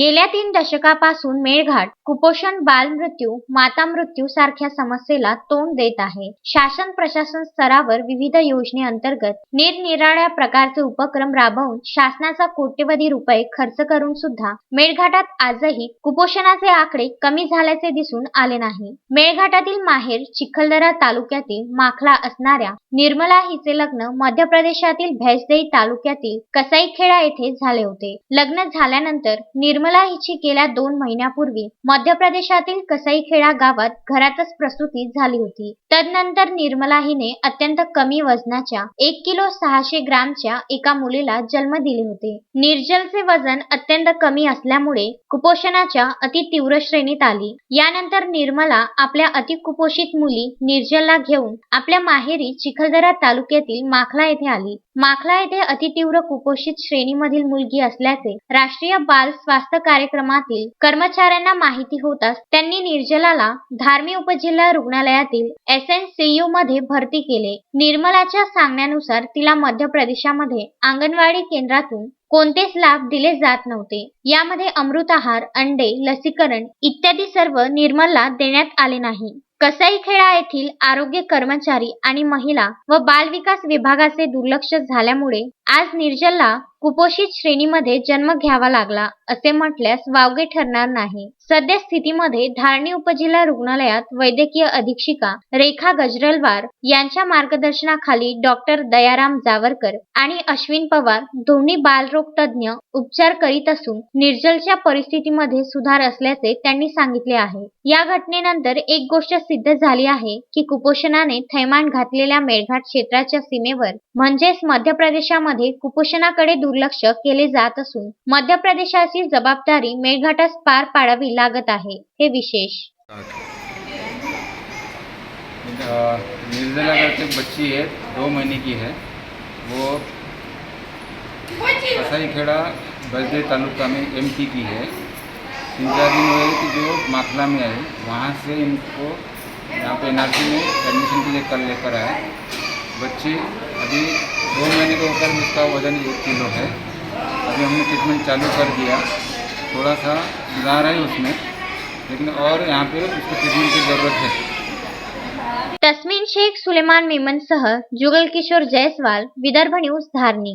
गेल्या तीन दशकापासून मेळघाट कुपोषण बालमृत्यू माता मृत्यू सारख्या समस्येला तोंड देत आहे. शासन प्रशासन स्तरावर विविध योजनेअंतर्गत निरनिराळ्या प्रकारचे उपक्रम राबवून शासनाचा कोट्यवधी रुपये खर्च करून सुद्धा मेळघाटात आजही कुपोषणाचे आकडे कमी झाल्याचे दिसून आले नाही. मेळघाटातील माहेर चिखलदरा तालुक्यातील माखला असणाऱ्या निर्मला हिचे लग्न मध्य प्रदेशातील भैसदेई तालुक्यातील कसाईखेडा येथे झाले होते. लग्न झाल्यानंतर निर्मला हिची गेल्या दोन महिन्यापूर्वी मध्य प्रदेशातील कसाईखेडा गावात घरातच प्रसूती झाली होती. तदनंतर निर्मला हिने अत्यंत कमी वजनाच्या एक किलो सहाशे ग्रामच्या एका मुलीला जन्म दिले होते. निर्जलचे वजन अत्यंत कमी असल्यामुळे कुपोषणाच्या अति तीव्र श्रेणीत आली. यानंतर निर्मला आपल्या अतिकुपोषित मुली निर्जलला घेऊन आपल्या माहेरी चिखलदरा तालुक्यातील माखला येथे आली. माखला येथे अतितीव्र कुपोषित श्रेणीमधील मुलगी असल्याचे राष्ट्रीय बाल स्वास्थ्य कार्यक्रमातील कर्मचाऱ्यांना माहिती होताच त्यांनी निर्जलाला धार्मी उपजिल्हा रुग्णालयातील एस एन सीयू मध्ये भरती केले. निर्मलाच्या सांगण्यानुसार तिला मध्य प्रदेशामध्ये अंगणवाडी केंद्रातून कोणतेच लाभ दिले जात नव्हते. यामध्ये अमृत आहार अंडे लसीकरण इत्यादी सर्व निर्मलला देण्यात आले नाही. कसाईखेडा येथील आरोग्य कर्मचारी आणि महिला व बालविकास विभागाचे दुर्लक्ष झाल्यामुळे आज निर्जलला कुपोषित श्रेणीमध्ये जन्म घ्यावा लागला असे म्हटल्यास वावगे ठरणार नाही. सध्या स्थितीमध्ये धारणी उपजिल्हा रुग्णालयात वैद्यकीय अधीक्षिका रेखा गजरलवार यांच्या मार्गदर्शनाखाली डॉक्टर दयाराम जावरकर आणि अश्विन पवार दोन्ही बालरोग तज्ज्ञ उपचार करीत असून निर्जलच्या परिस्थितीमध्ये सुधार असल्याचे त्यांनी सांगितले आहे. या घटनेनंतर एक गोष्ट सिद्ध झाली आहे की कुपोषणाने थैमान घातलेल्या मेळघाट क्षेत्राच्या सीमेवर म्हणजेच मध्य प्रदेशामध्ये कुपोषणाकडे दुर्लक्ष केले जात असून मध्य प्रदेशाची जबाबदारी मेळघाटास पार पाडावी लागत आहे. हे विशेष. निर्जला करके बच्ची है दो महीने की है. वो कसाई खेड़ा बजदे तालुका में एम की है. तीन चार दिन हुए कि जो माखला में आई, वहाँ से इनको यहाँ पे एन में एडमिशन के लिए कल लेकर आए. बच्चे अभी दो महीने के ऊपर उसका वज़न एक किलो है। अभी हमने ट्रीटमेंट चालू कर दिया। थोड़ा सा सुधार है उसमें, लेकिन और यहाँ पे उसको ट्रीटमेंट की ज़रूरत है। तस्मीन शेख सुलेमान मेमनसह जुगल किशोर जयस्वाल, विदर्भ न्यूज़ धारणी।